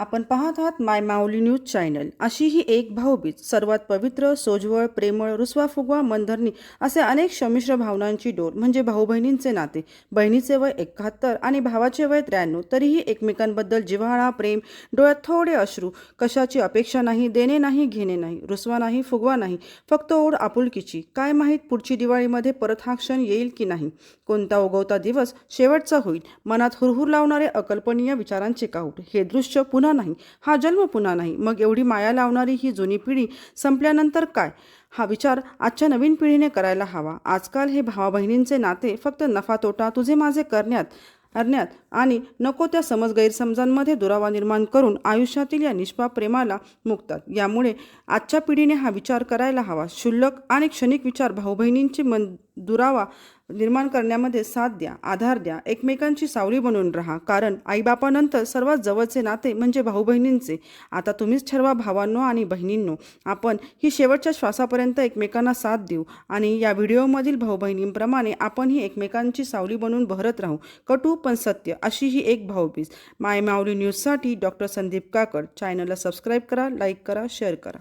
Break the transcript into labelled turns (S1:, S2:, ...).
S1: आपण पाहत आहात माय माऊली न्यूज चॅनल. अशी ही एक भाऊबीज सर्वात पवित्र सोजवळ प्रेमळ रुसवा फुगवा मनधरणी असे अनेक संमिश्र भावनांची डोर म्हणजे भाऊ बहिणींचे नाते. बहिणीचे वय एकाहत्तर आणि भावाचे वय त्र्याण्णव. तरीही एकमेकांबद्दल जिव्हाळा प्रेम डोळ्यात थोडे अश्रू. कशाची अपेक्षा नाही देणे नाही घेणे नाही रुसवा नाही फुगवा नाही फक्त ओढ आपुलकीची. काय माहीत पुढची दिवाळीमध्ये परत हा क्षण येईल की नाही? कोणता उगवता दिवस शेवटचा होईल? मनात हुरहुर लावणारे अकल्पनीय विचारांचे काऊट. हे दृश्य पुन्हा नाही. हा जन्म पुन्हा नाही. मग एवढी माया लावणारी ही जुनी पिढी संपल्यानंतर काय? हा विचार आजच्या नवीन पिढीने करायला हवा. आजकाल हे भावा बहिणींचे नाते फक्त नफा तोटा तुझे माझे करण्यात करण्यात आणि नको त्या समज गैरसमजांमध्ये दुरावा निर्माण करून आयुष्यातील या निष्पाप प्रेमाला मुकतात. यामुळे आजच्या पिढीने हा विचार करायला हवा. क्षुल्लक आणि क्षणिक विचार भाऊ बहिणींची मन दुरावा निर्माण करण्यामध्ये साथ द्या आधार द्या एकमेकांची सावली बनून राहा. कारण आईबापानंतर सर्वात जवळचे नाते म्हणजे भाऊ बहिणींचे आता तुम्हीच ठरवा भावांनो आणि बहिणींनो. आपण ही शेवटच्या श्वासापर्यंत एकमेकांना साथ देऊ आणि या व्हिडिओमधील भाऊ बहिणींप्रमाणे आपणही एकमेकांची सावली बनून बहरत राहू. कटू पण सत्य अशी ही एक भाऊबीज. माय माऊली न्यूजसाठी डॉक्टर संदीप काकड. चॅनलला सबस्क्राईब करा लाईक करा शेअर करा.